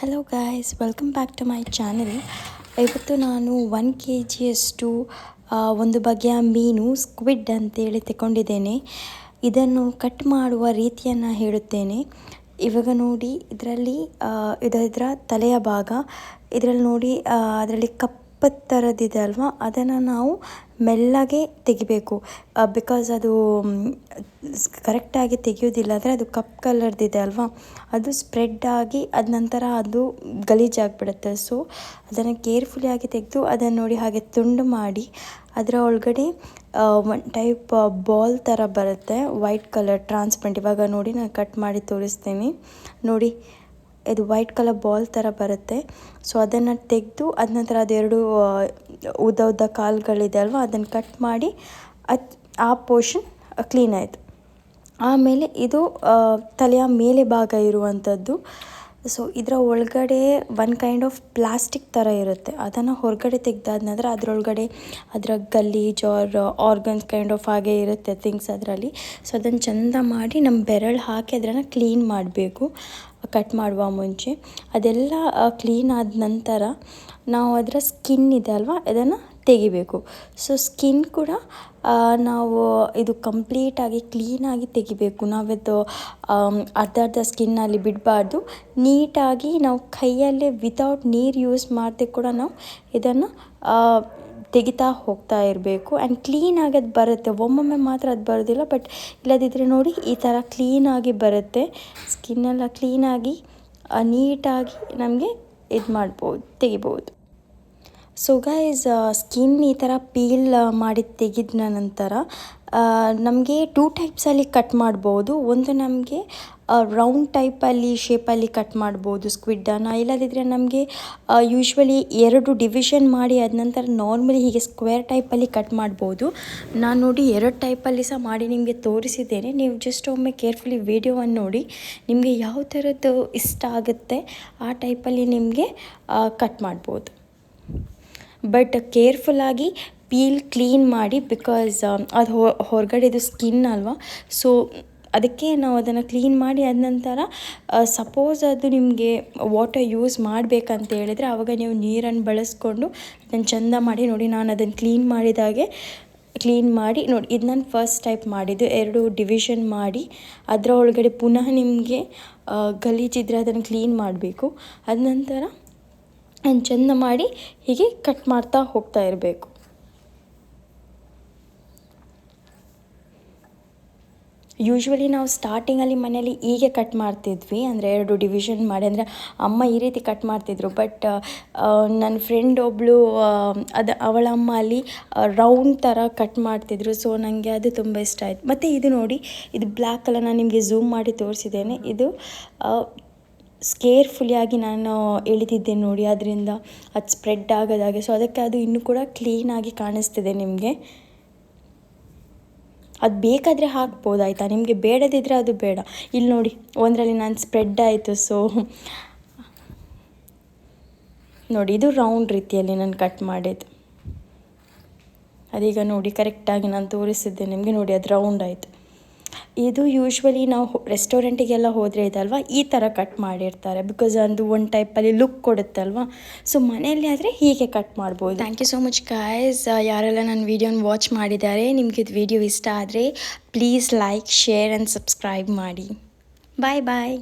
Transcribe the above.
Hello guys welcome back to my channel ಇವತ್ತು ನಾನು one K ಜಿಯಷ್ಟು ಒಂದು ಬಗೆಯ ಮೀನು ಸ್ಕ್ವಿಡ್ ಅಂತೇಳಿ ತಗೊಂಡಿದ್ದೇನೆ. ಇದನ್ನು ಕಟ್ ಮಾಡುವ ರೀತಿಯನ್ನು ಹೇಳುತ್ತೇನೆ. ಇವಾಗ ನೋಡಿ, ಇದರಲ್ಲಿ ಇದರ ತಲೆಯ ಭಾಗ, ಇದರಲ್ಲಿ ನೋಡಿ ಅದರಲ್ಲಿ ಕಪ್ಪು ಥರದ್ದಿದೆ ಅಲ್ವಾ ಅದನ್ನು ನಾವು ಮೆಲ್ಲಗೆ ತೆಗಿಬೇಕು. ಬಿಕಾಸ್ ಅದು ಕರೆಕ್ಟಾಗಿ ತೆಗೆಯೋದಿಲ್ಲ ಅಂದರೆ ಅದು ಕಪ್ ಕಲರ್ದಿದೆ ಅಲ್ವಾ? ಅದು ಸ್ಪ್ರೆಡ್ ಆಗಿ ಅದ ನಂತರ ಅದು ಗಲೀಜಾಗಿಬಿಡುತ್ತೆ ಸೊ ಅದನ್ನು ಕೇರ್ಫುಲಿಯಾಗಿ ತೆಗೆದು ಅದನ್ನು ನೋಡಿ ಹಾಗೆ ತುಂಡು ಮಾಡಿ, ಅದರ ಒಳಗಡೆ ಒನ್ ಟೈಪ್ ಬಾಲ್ ಥರ ಬರುತ್ತೆ. ವೈಟ್ ಕಲರ್ ಟ್ರಾನ್ಸ್ಪರೆಂಟ್ ಇವಾಗ ನೋಡಿ ನಾನು ಕಟ್ ಮಾಡಿ ತೋರಿಸ್ತೀನಿ. ನೋಡಿ ಇದು ವೈಟ್ ಕಲರ್ ಬಾಲ್ ಥರ ಬರುತ್ತೆ. ಸೊ ಅದನ್ನು ತೆಗೆದು, ಅದ ನಂತರ ಅದೆರಡು ಉದ್ದ ಉದ್ದ ಕಾಲುಗಳಿದೆ ಅಲ್ವಾ? ಅದನ್ನು ಕಟ್ ಮಾಡಿ, ಅದು, ಆ ಪೋರ್ಷನ್ ಕ್ಲೀನ್ ಆಯಿತು. ಆಮೇಲೆ ಇದು ತಲೆಯ ಮೇಲೆ ಭಾಗ ಇರುವಂಥದ್ದು ಸೊ ಇದರ ಒಳಗಡೆ ಒನ್ ಕೈಂಡ್ ಆಫ್ ಪ್ಲಾಸ್ಟಿಕ್ ಥರ ಇರುತ್ತೆ. ಅದನ್ನು ಹೊರಗಡೆ ತೆಗೆದಾದ ನಂತರ ಅದರೊಳಗಡೆ ಅದರ ಗಲೀಜ್ ಆರ್ ಆರ್ಗನ್ಸ್ ಕೈಂಡ್ ಆಫ್ ಹಾಗೆ ಇರುತ್ತೆ ಥಿಂಗ್ಸ್ ಅದರಲ್ಲಿ. ಸೊ ಅದನ್ನು ಚೆಂದ ಮಾಡಿ ನಮ್ಮ ಬೆರಳು ಹಾಕಿ ಅದನ್ನು ಕ್ಲೀನ್ ಮಾಡಬೇಕು. ಕಟ್ ಮಾಡುವ ಮುಂಚೆ, ಅದೆಲ್ಲ ಕ್ಲೀನ್ ಆದ ನಂತರ ನಾವು ಅದರ ಸ್ಕಿನ್ ಇದೆ ಅಲ್ವಾ? ಅದನ್ನು ತೆಗಿಬೇಕು. ಸೊ ಸ್ಕಿನ್ ಕೂಡ ನಾವು ಇದು ಕಂಪ್ಲೀಟಾಗಿ ಕ್ಲೀನಾಗಿ ತೆಗಿಬೇಕು. ನಾವಿದು ಅರ್ಧ ಅರ್ಧ ಸ್ಕಿನ್ನಲ್ಲಿ ಬಿಡಬಾರ್ದು. ನೀಟಾಗಿ ನಾವು ಕೈಯಲ್ಲೇ ವಿತೌಟ್ ನೀರು ಯೂಸ್ ಮಾಡದೆ ಕೂಡ ನಾವು ಇದನ್ನು ತೆಗಿತಾ ಹೋಗ್ತಾ ಇರಬೇಕು ಆ್ಯಂಡ್ ಕ್ಲೀನಾಗಿ ಅದು ಬರುತ್ತೆ. ಒಮ್ಮೊಮ್ಮೆ ಮಾತ್ರ ಅದು ಬರೋದಿಲ್ಲ ಬಟ್ ಇಲ್ಲದಿದ್ದರೆ ನೋಡಿ ಈ ಥರ ಕ್ಲೀನಾಗಿ ಬರುತ್ತೆ. ಸ್ಕಿನ್ನೆಲ್ಲ ಕ್ಲೀನಾಗಿ ನೀಟಾಗಿ ನಮಗೆ ಇದು ಮಾಡ್ಬೋದು, ತೆಗಿಬೋದು. ಸೊ ಗೈಸ್ ಸ್ಕಿನ್ ಈ ಥರ ಪೀಲ್ ಮಾಡಿ ತೆಗೆದ ನಂತರ ನಮಗೆ ಟೂ ಟೈಪ್ಸಲ್ಲಿ ಕಟ್ ಮಾಡ್ಬೋದು. ಒಂದು ನಮಗೆ ರೌಂಡ್ ಟೈಪಲ್ಲಿ ಶೇಪಲ್ಲಿ ಕಟ್ ಮಾಡ್ಬೋದು ಸ್ಕ್ವಿಡ್ಡನ್ನು ಇಲ್ಲದಿದ್ದರೆ ನಮಗೆ ಯೂಶ್ವಲಿ ಎರಡು ಡಿವಿಷನ್ ಮಾಡಿ ಆದ ನಂತರ ನಾರ್ಮಲಿ ಹೀಗೆ ಸ್ಕ್ವೇರ್ ಟೈಪಲ್ಲಿ ಕಟ್ ಮಾಡ್ಬೋದು. ನಾನು ನೋಡಿ ಎರಡು ಟೈಪಲ್ಲಿ ಸಹ ಮಾಡಿ ನಿಮಗೆ ತೋರಿಸಿದ್ದೇನೆ. ನೀವು ಜಸ್ಟ್ ಒಮ್ಮೆ ಕೇರ್ಫುಲಿ ವಿಡಿಯೋವನ್ನು ನೋಡಿ ನಿಮಗೆ ಯಾವ ಥರದ್ದು ಇಷ್ಟ ಆಗುತ್ತೆ, ಆ ಟೈಪಲ್ಲಿ ನಿಮಗೆ ಕಟ್ ಮಾಡ್ಬೋದು. ಬಟ್ ಕೇರ್ಫುಲ್ಲಾಗಿ ಪೀಲ್ ಕ್ಲೀನ್ ಮಾಡಿ ಬಿಕಾಸ್ ಅದು ಹೊರಗಡೆದು ಸ್ಕಿನ್ ಅಲ್ವಾ ಸೊ ಅದಕ್ಕೆ ನಾವು ಅದನ್ನು ಕ್ಲೀನ್ ಮಾಡಿ ಆದ ನಂತರ ಸಪೋಸ್ ಅದು ನಿಮಗೆ ವಾಟರ್ ಯೂಸ್ ಮಾಡಬೇಕಂತ ಹೇಳಿದರೆ ಆವಾಗ ನೀವು ನೀರನ್ನು ಬಳಸ್ಕೊಂಡು ಅದನ್ನು ಚೆಂದ ಮಾಡಿ ನೋಡಿ, ನಾನು ಅದನ್ನು ಕ್ಲೀನ್ ಮಾಡಿದಾಗೆ ಕ್ಲೀನ್ ಮಾಡಿ ನೋಡಿ, ಇದು ನಾನು ಫಸ್ಟ್ ಟೈಪ್ ಮಾಡಿದ್ದು. ಎರಡು ಡಿವಿಷನ್ ಮಾಡಿ ಅದರ ಒಳಗಡೆ ಪುನಃ ನಿಮಗೆ ಗಲೀಜಿದ್ರೆ ಅದನ್ನು ಕ್ಲೀನ್ ಮಾಡಬೇಕು. ಅದ ನಂತರ ಚಂದ ಚೆಂದ ಮಾಡಿ ಹೀಗೆ ಕಟ್ ಮಾಡ್ತಾ ಹೋಗ್ತಾ ಇರಬೇಕು. ಯೂಶ್ವಲಿ ನಾವು ಸ್ಟಾರ್ಟಿಂಗಲ್ಲಿ ಮನೇಲಿ ಹೀಗೆ ಕಟ್ ಮಾಡ್ತಿದ್ವಿ. ಅಂದರೆ ಎರಡು ಡಿವಿಷನ್ ಮಾಡಿ, ಅಂದರೆ ಅಮ್ಮ ಈ ರೀತಿ ಕಟ್ ಮಾಡ್ತಿದ್ರು. ಬಟ್ ನನ್ನ ಫ್ರೆಂಡ್ ಒಬ್ಬಳು ಅದು, ಅವಳ ಅಮ್ಮ ಅಲ್ಲಿ ರೌಂಡ್ ಥರ ಕಟ್ ಮಾಡ್ತಿದ್ರು. ಸೊ ನನಗೆ ಅದು ತುಂಬ ಇಷ್ಟ ಆಯಿತು. ಮತ್ತು ಇದು ನೋಡಿ, ಇದು ಬ್ಲ್ಯಾಕ್ ಕಲರ್ ನಾನು ನಿಮಗೆ ಝೂಮ್ ಮಾಡಿ ತೋರಿಸಿದ್ದೇನೆ. ಇದು ಸ್ಕೇರ್ಫುಲಿಯಾಗಿ ನಾನು ಎಳಿತಿದ್ದೆ ನೋಡಿ. ಅದರಿಂದ ಅದು ಸ್ಪ್ರೆಡ್ ಆಗೋದಾಗೆ ಸೊ ಅದಕ್ಕೆ ಅದು ಇನ್ನೂ ಕೂಡ ಕ್ಲೀನಾಗಿ ಕಾಣಿಸ್ತಿದೆ ನಿಮಗೆ. ಅದು ಬೇಕಾದರೆ ಹಾಕ್ಬೋದು, ಆಯಿತಾ? ನಿಮಗೆ ಬೇಡದಿದ್ದರೆ ಅದು ಬೇಡ. ಇಲ್ಲಿ ನೋಡಿ, ಒಂದರಲ್ಲಿ ನಾನು ಸ್ಪ್ರೆಡ್ ಆಯಿತು ಸೊ ನೋಡಿ, ಇದು ರೌಂಡ್ ರೀತಿಯಲ್ಲಿ ನಾನು ಕಟ್ ಮಾಡಿದ್ದು. ಅದೀಗ ನೋಡಿ ಕರೆಕ್ಟಾಗಿ ನಾನು ತೋರಿಸಿದ್ದೆ. ನಿಮಗೆ ನೋಡಿ, ಅದು ರೌಂಡ್ ಆಯಿತು. ಇದು ಯೂಶ್ವಲಿ ನಾವು ರೆಸ್ಟೋರೆಂಟಿಗೆಲ್ಲ ಹೋದರೆ ಇದಲ್ವ? ಈ ಥರ ಕಟ್ ಮಾಡಿರ್ತಾರೆ. ಬಿಕಾಸ್ ಅದು ಒಂದು ಟೈಪಲ್ಲಿ ಲುಕ್ ಕೊಡುತ್ತಲ್ವ? ಸೊ ಮನೆಯಲ್ಲಿ ಆದರೆ ಹೀಗೆ ಕಟ್ ಮಾಡ್ಬೋದು. Thank you so much guys ಯಾರೆಲ್ಲ ನನ್ನ ವೀಡಿಯೋನ ವಾಚ್ ಮಾಡಿದ್ದಾರೆ, ನಿಮಗೆ ಇದು ವಿಡಿಯೋ ಇಷ್ಟ ಆದರೆ please like share and subscribe ಮಾಡಿ. Bye bye